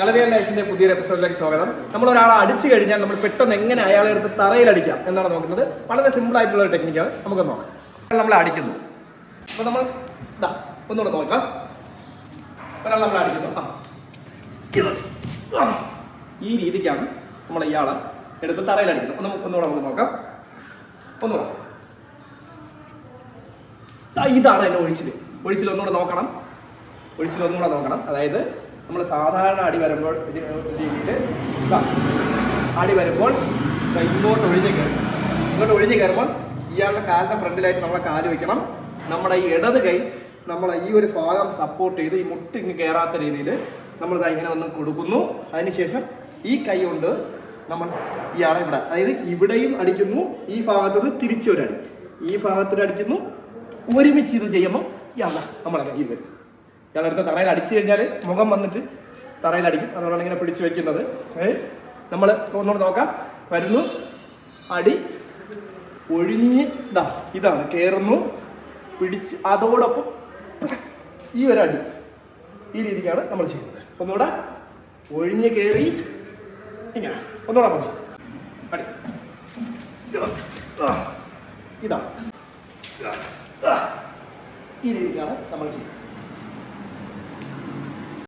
കളരിയൽ ലൈഫിന്റെ പുതിയൊരു എപ്പിസോഡിലേക്ക് സ്വാഗതം. നമ്മൾ ഒരാളെ അടിച്ചു കഴിഞ്ഞാൽ നമ്മൾ പെട്ടെന്ന് എങ്ങനെ അയാളെ എടുത്ത് തറയിൽ അടിക്കാം എന്നാണ് നോക്കുന്നത്. വളരെ സിമ്പിൾ ആയിട്ടുള്ള ഒരു ടെക്നിക്കാണ് നമുക്ക് നോക്കാം. നമ്മൾ അടിക്കുന്നു. അപ്പൊ നമ്മൾ ഒന്നുകൂടെ നോക്കാം. ഒരാൾ നമ്മൾ അടിക്കുന്നു. ആ. ഈ രീതിക്കാണ് നമ്മൾ ഇയാളെ എടുത്ത് തറയിൽ അടിക്കുന്നത്. നമുക്ക് ഒന്നുകൂടെ നമുക്ക് നോക്കാം. ഒന്നുകൂടെ. ഇതാണ് എന്നെ ഒഴിച്ചിൽ ഒഴിച്ചിൽ ഒന്നുകൂടെ നോക്കണം. ഒഴിച്ചിൽ ഒന്നുകൂടെ നോക്കണം. അതായത് നമ്മൾ സാധാരണ അടി വരുമ്പോൾ രീതിയിൽ അടി വരുമ്പോൾ ഇങ്ങോട്ട് ഒഴിഞ്ഞ് കയറും. ഇങ്ങോട്ട് ഒഴിഞ്ഞ് കയറുമ്പോൾ ഇയാളുടെ കാലിന്റെ ഫ്രണ്ടിലായിട്ട് നമ്മളെ കാൽ വെക്കണം. നമ്മുടെ ഈ ഇടത് കൈ നമ്മളെ ഈ ഒരു ഭാഗം സപ്പോർട്ട് ചെയ്ത് ഈ മുട്ട് ഇങ്ങ് കയറാത്ത രീതിയിൽ നമ്മളിതാ ഇങ്ങനെ ഒന്ന് കൊടുക്കുന്നു. അതിനുശേഷം ഈ കൈ കൊണ്ട് നമ്മൾ ഇയാളെ ഇവിടെ അതായത് ഇവിടെയും അടിക്കുന്നു. ഈ ഭാഗത്തുനിന്ന് തിരിച്ചു ഒരു ഈ ഭാഗത്തിൽ അടിക്കുന്നു. ഒരുമിച്ച് ഇത് ചെയ്യുമ്പോൾ ഇയാളെ നമ്മളെ കയ്യിൽ വരും. ഇയാളെടുത്ത് തറയിൽ അടിച്ചു കഴിഞ്ഞാൽ മുഖം വന്നിട്ട് തറയിൽ അടിക്കും. അതുകൊണ്ടാണ് ഇങ്ങനെ പിടിച്ചു വെക്കുന്നത്. നമ്മൾ ഒന്നുകൂടെ നോക്കാം. വരുന്നു. അടി ഒഴിഞ്ഞ് ഇതാ ഇതാണ്. കയറുന്നു പിടിച്ച് അതോടൊപ്പം ഈ ഒരു അടി ഈ രീതിക്കാണ് നമ്മൾ ചെയ്യുന്നത്. ഒന്നുകൂടെ ഒഴിഞ്ഞ് കയറി ഇങ്ങനെ. ഒന്നുകൂടെ നമ്മൾ അടി. ഇതാ. ഈ രീതിക്കാണ് നമ്മൾ ചെയ്യുന്നത്.